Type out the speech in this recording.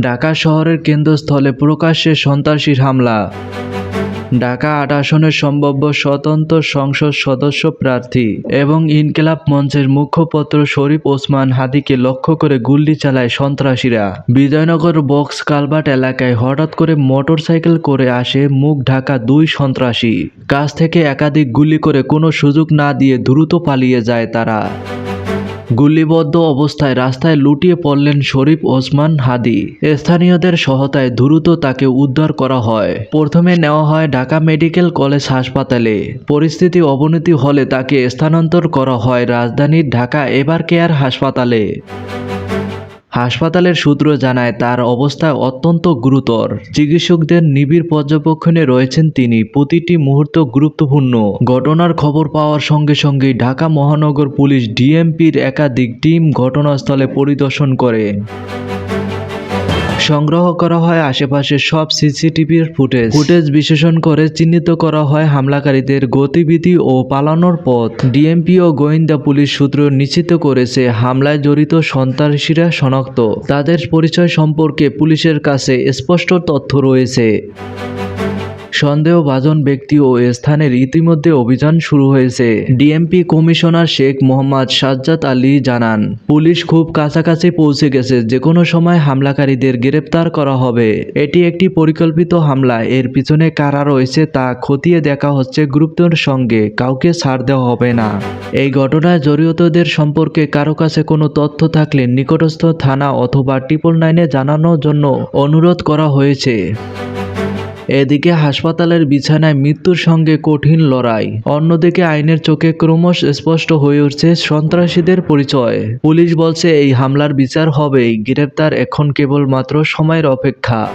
ঢাকা শহরের কেন্দ্রস্থলে প্রকাশ্যে সন্ত্রাসীর হামলা। ঢাকা আট আসনের সম্ভাব্য স্বতন্ত্র সংসদ সদস্য প্রার্থী এবং ইনকিলাব মঞ্চের মুখপত্র শরীফ ওসমান হাদিকে লক্ষ্য করে গুল্লি চালায় সন্ত্রাসীরা। বিজয়নগর বক্স কালভার্ট এলাকায় হঠাৎ করে মোটরসাইকেল করে আসে মুখ ঢাকা দুই সন্ত্রাসী। কাছ থেকে একাধিক গুলি করে কোনো সুযোগ না দিয়ে দ্রুত পালিয়ে যায় তারা। গুলিবদ্ধ অবস্থায় রাস্তায় লুটিয়ে পড়লেন শরীফ ওসমান হাদি। স্থানীয়দের সহায়তায় দ্রুত তাকে উদ্ধার করা হয়। প্রথমে নেওয়া হয় ঢাকা মেডিকেল কলেজ হাসপাতালে। পরিস্থিতি অবনতি হলে তাকে স্থানান্তর করা হয় রাজধানীর ঢাকা এবার কেয়ার হাসপাতালে। হাসপাতালের সূত্র জানায়, তার অবস্থা অত্যন্ত গুরুতর। চিকিৎসকদের নিবিড় পর্যবেক্ষণে রয়েছেন তিনি। প্রতিটি মুহূর্ত গুরুত্বপূর্ণ। ঘটনার খবর পাওয়ার সঙ্গে সঙ্গে ঢাকা মহানগর পুলিশ ডিএমপির একাধিক টিম ঘটনাস্থলে পরিদর্শন করে। সংগ্রহ করা হয় আশেপাশের সব সিসিটিভির ফুটেজ। ফুটেজ বিশ্লেষণ করে চিহ্নিত করা হয় হামলাকারীদের গতিবিধি ও পালানোর পথ। ডিএমপি ও গোয়েন্দা পুলিশ সূত্র নিশ্চিত করেছে, হামলায় জড়িত সন্ত্রাসীরা শনাক্ত। তাদের পরিচয় সম্পর্কে পুলিশের কাছে স্পষ্ট তথ্য রয়েছে। সন্দেহভাজন ব্যক্তি ও স্থানের ইতিমধ্যে অভিযান শুরু হয়েছে। ডিএমপি কমিশনার শেখ মোহাম্মদ সাজ্জাদ আলী জানান, পুলিশ খুব কাছাকাছি পৌঁছে গেছে যে কোনো সময় হামলাকারীদের গ্রেপ্তার করা হবে। এটি একটি পরিকল্পিত হামলা, এর পিছনে কারা রয়েছে তা খতিয়ে দেখা হচ্ছে গুরুত্বের সঙ্গে, কাউকে ছাড় দেওয়া হবে না। এই ঘটনায় জড়িতদের সম্পর্কে কারও কাছে কোনো তথ্য থাকলে নিকটস্থ থানা অথবা ট্রিপল নাইনে জানানোর জন্য অনুরোধ করা হয়েছে। এদিকে হাসপাতালের বিছানায় মৃত্যুর সঙ্গে কঠিন লড়াই। অন্যদিকে আইনের চোখে ক্রমশ স্পষ্ট হয়ে উঠছে সন্ত্রাসীদের পরিচয়। পুলিশ বলছে, এই হামলার বিচার হবেই। গ্রেপ্তার এখন কেবলমাত্র সময়ের অপেক্ষা।